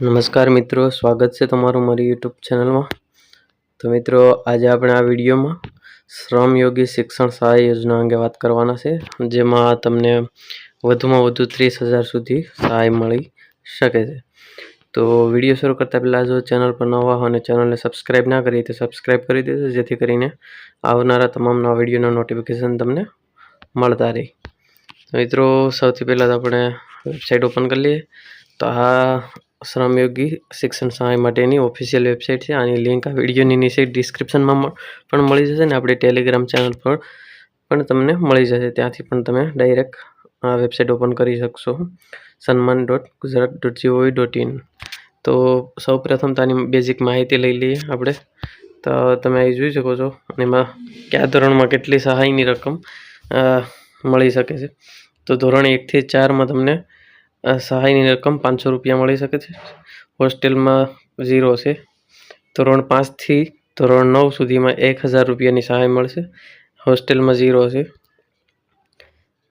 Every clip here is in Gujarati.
નમસ્કાર મિત્રો, સ્વાગત છે તમારું મારી યુટ્યુબ ચેનલમાં. તો મિત્રો, આજે આપણે આ વિડીયોમાં શ્રમયોગી શિક્ષણ સહાય યોજના અંગે વાત કરવાના છે, જેમાં તમને વધુમાં વધુ ત્રીસ હજાર સુધી સહાય મળી શકે છે. તો વીડિયો શરૂ કરતાં પહેલાં, જો ચેનલ પર નવા હો અને ચેનલને સબસ્ક્રાઈબ ના કરી તો સબસ્ક્રાઈબ કરી દેજો, જેથી કરીને આવનારા તમામ નવા વિડીયોના નોટિફિકેશન તમને મળતા રહે. મિત્રો, સૌથી પહેલાં તો આપણે વેબસાઇટ ઓપન કરી લઈએ. તો આ શ્રમયોગી શિક્ષણ સહાય માટેની ઓફિશિયલ વેબસાઇટ છે. આની લિંક આ વિડીયોની નીચે ડિસ્ક્રિપ્શનમાં પણ મળી જશે ને આપણે ટેલિગ્રામ ચેનલ પર પણ તમને મળી જશે. ત્યાંથી પણ તમે ડાયરેક્ટ આ વેબસાઇટ ઓપન કરી શકશો. Sanman dot Gujarat dot GOV dot in તો સૌ પ્રથમ તાની બેઝિક માહિતી લઈ લઈએ આપણે. તો તમે અહીં જોઈ શકો છો, અને એમાં કયા ધોરણમાં કેટલી સહાયની રકમ મળી શકે છે. તો ધોરણ એકથી ચારમાં તમને સહાયની રકમ પાંચસો રૂપિયા મળી શકે છે. હોસ્ટેલમાં ઝીરો છે ધોરણ પાંચથી ધોરણ નવ સુધીમાં એક હજાર રૂપિયાની સહાય મળશે. હોસ્ટેલમાં ઝીરો છે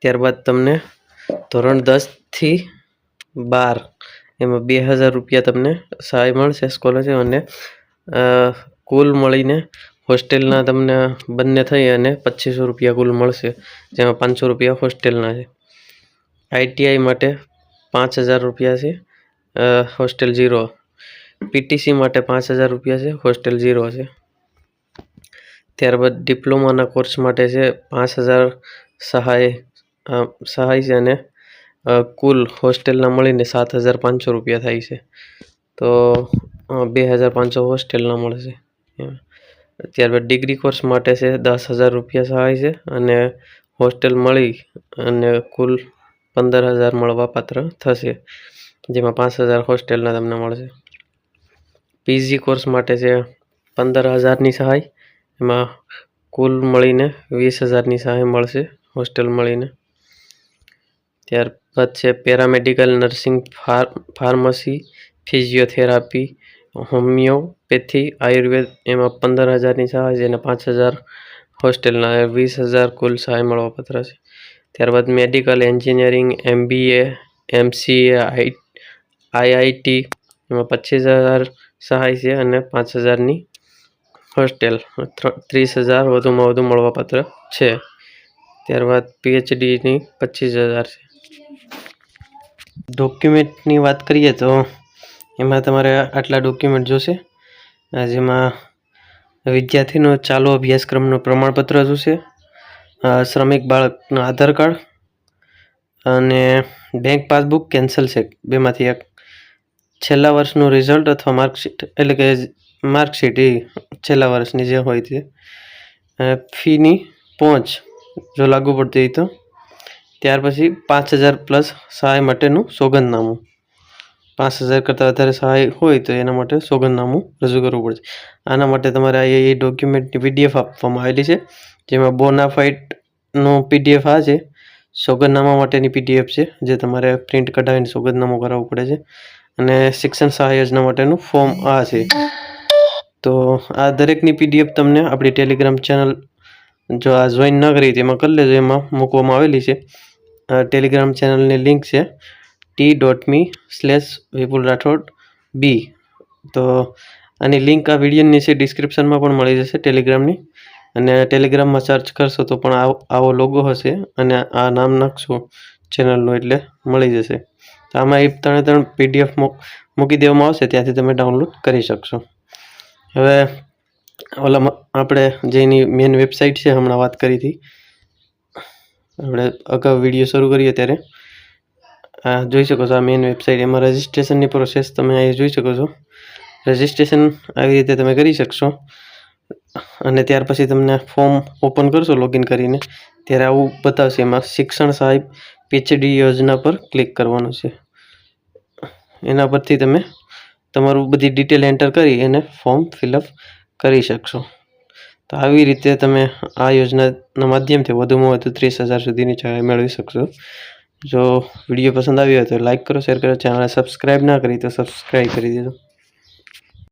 ત્યારબાદ તમને ધોરણ દસથી બાર એમાં બે હજાર રૂપિયા તમને સહાય મળશે સ્કોલરશીપ અને કુલ મળીને હોસ્ટેલના તમને બંને થઈ અને પચીસો રૂપિયા કુલ મળશે, જેમાં પાંચસો રૂપિયા હોસ્ટેલના છે. આઈટીઆઈ માટે પાંચ હજાર રૂપિયા છે. Hostel zero. પીટીસી માટે પાંચ હજાર રૂપિયા છે, હોસ્ટેલ ઝીરો છે. ત્યારબાદ ડિપ્લોમાના કોર્સ માટે છે, પાંચ હજાર સહાય સહાય છે અને કુલ હોસ્ટેલના મળીને સાત હજાર પાંચસો રૂપિયા થાય છે. તો બે હજાર પાંચસો હોસ્ટેલના મળશે. ત્યારબાદ ડિગ્રી કોર્સ માટે છે, દસ હજાર રૂપિયા સહાય છે અને હોસ્ટેલ મળી અને કુલ પંદર હજાર મળવાપાત્ર થશે, જેમાં પાંચ હજાર હોસ્ટેલના તમને મળશે. પીજી કોર્સ માટે છે પંદર હજારની સહાય, એમાં કુલ મળીને વીસ હજારની સહાય મળશે હોસ્ટેલ મળીને. ત્યારબાદ છે paramedical nursing phar, pharmacy, physiotherapy, homeopathy, Ayurveda, એમાં પંદર હજારની સહાય છે અને પાંચ હજાર હોસ્ટેલના વીસ હજાર કુલ સહાય મળવાપાત્ર છે. ત્યારબાદ medical engineering, MBA, MCA, I, IIT, એમાં પચીસ હજાર સહાય છે અને પાંચ હજારની હોસ્ટેલ. ત્રીસ હજાર વધુમાં વધુ મળવાપાત્ર છે. ત્યારબાદ પીએચડીની પચીસ હજાર છે. ડોક્યુમેન્ટની વાત કરીએ તો એમાં તમારે આટલા ડોક્યુમેન્ટ જોશે. જેમાં વિદ્યાર્થીનો ચાલુ અભ્યાસક્રમનું પ્રમાણપત્ર જોશે. શ્રમિક બાળકનું આધાર કાર્ડ અને બેંક પાસબુક કેન્સલ છે. બેમાંથી એક. છેલ્લા વર્ષનું રિઝલ્ટ અથવા માર્કશીટ એટલે કે માર્કશીટ એ છેલ્લા વર્ષની જે હોય તે ફીની પહોંચ જો લાગુ પડતી હોય તો. ત્યાર પછી પાંચ હજાર પ્લસ સહાય માટેનું સોગંદનામું. પાંચ હજાર કરતાં વધારે સહાય હોય તો એના માટે સોગંદનામું રજૂ કરવું પડશે. આના માટે તમારે આ ડોક્યુમેન્ટની પીડીએફ આપવામાં આવેલી છે, જેમાં બોનાફાઇટનું પીડીએફ આ છે, સોગંદનામા માટેની પીડીએફ છે, જે તમારે પ્રિન્ટ કઢાવીને સોગંદનામું કરાવવું પડે છે, અને શિક્ષણ સહાય યોજના માટેનું ફોર્મ આ છે. તો આ દરેકની પીડીએફ તમને આપણી ટેલિગ્રામ ચેનલ જો આ જોઈન ન કરી તેમાં કરી લેજો, એમાં મૂકવામાં આવેલી છે. ટેલિગ્રામ ચેનલની લિંક છે T dot me slash Vipul Rathod B તો આની લિંક આ વિડીયોની નીચે ડિસ્ક્રિપ્શનમાં પણ મળી જશે ટેલિગ્રામની અને ટેલિગ્રામમાં સર્ચ કરશો તો પણ આવો લોગો હશે અને આ નામ નાખશો ચેનલનું એટલે મળી જશે. તો આમાં એ ત્રણે ત્રણ પીડીએફ મૂકી દેવામાં આવશે, ત્યાંથી તમે ડાઉનલોડ કરી શકશો. હવે ઓલામાં આપણે જેની મેઇન વેબસાઇટ છે, હમણાં વાત કરી હતી. આપણે અગાઉ વીડિયો શરૂ કરીએ ત્યારે. આ જોઈ શકો છો આ મેન વેબસાઇટ એમાં રજિસ્ટ્રેશનની પ્રોસેસ તમે અહીં જોઈ શકો છો. રજિસ્ટ્રેશન આવી રીતે તમે કરી શકશો. અને ત્યાર પછી તમને ફોર્મ ઓપન કરશો લોગિન કરીને. ત્યારે આવું બતાવશે એમાં શિક્ષણ સહાય પીએચડી યોજના પર ક્લિક કરવાનું છે. એના પરથી તમે તમારું બધી ડિટેલ એન્ટર કરી અને ફોર્મ ફિલઅપ કરી શકશો. તો આવી રીતે તમે આ યોજનાના માધ્યમથી વધુમાં વધુ ત્રીસ હજાર સુધીની સહાય મેળવી શકશો. જો વીડિયો પસંદ આવ્યો હોય તો લાઈક કરો શેર કરો ચેનલને સબસ્ક્રાઈબ ના કરી તો સબસ્ક્રાઈબ કરી દેજો.